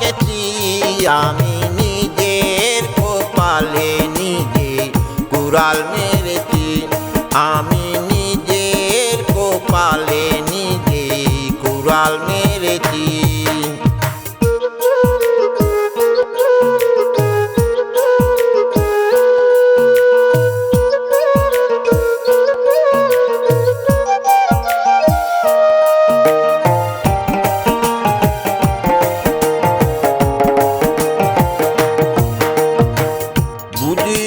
কেছি আমি নিজের কপালে নিজে কুড়াল মেরেছি। আমি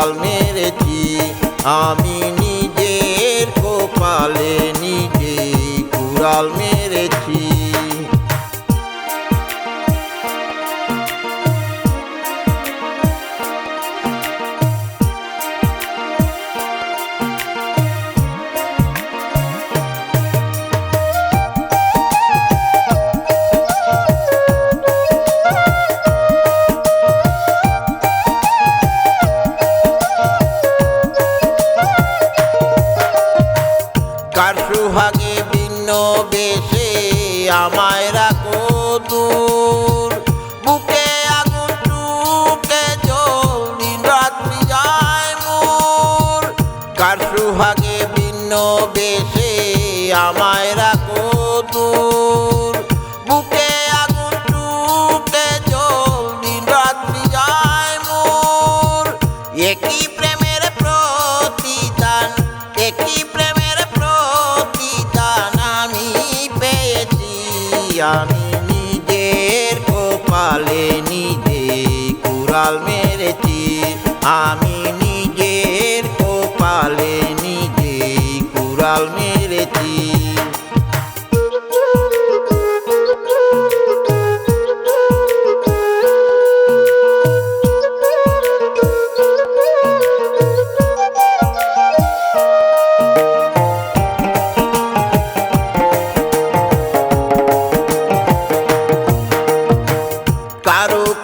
কুড়াল মেরেছি। আমি নিজের কপালে নিজেই কুড়াল মেরেছি। আমায় রাখো দূর। বুকে আগুন টুকে জল দিন রাত্রি যায় মোর। কার ভিন্ন বেশে আমায় রাখো দূর। বুকে আগুন টুকে জল দিন রাত্রি যায় মোর। একই আমি নিজের কপালে নিজে কুড়াল মেরেছি। আমি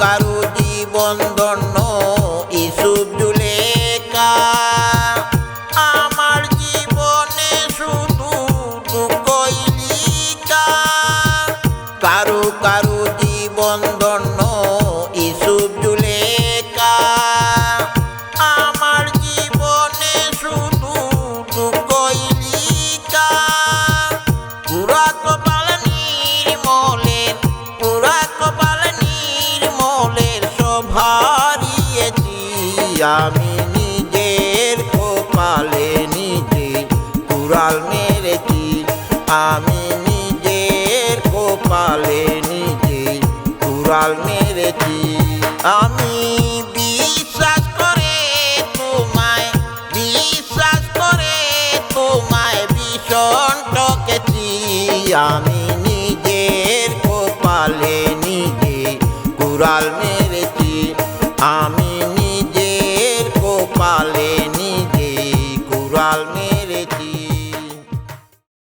কারও জীবন দণ্ড ইসুফ কুড়াল মেরেছি। আমি বিশ্বাস করে তোমায়, বিশ্বাস করে তোমায় ভীষণ টকেছি আমি নিজের কপালে নিজে কুড়াল মেরেছি। আমি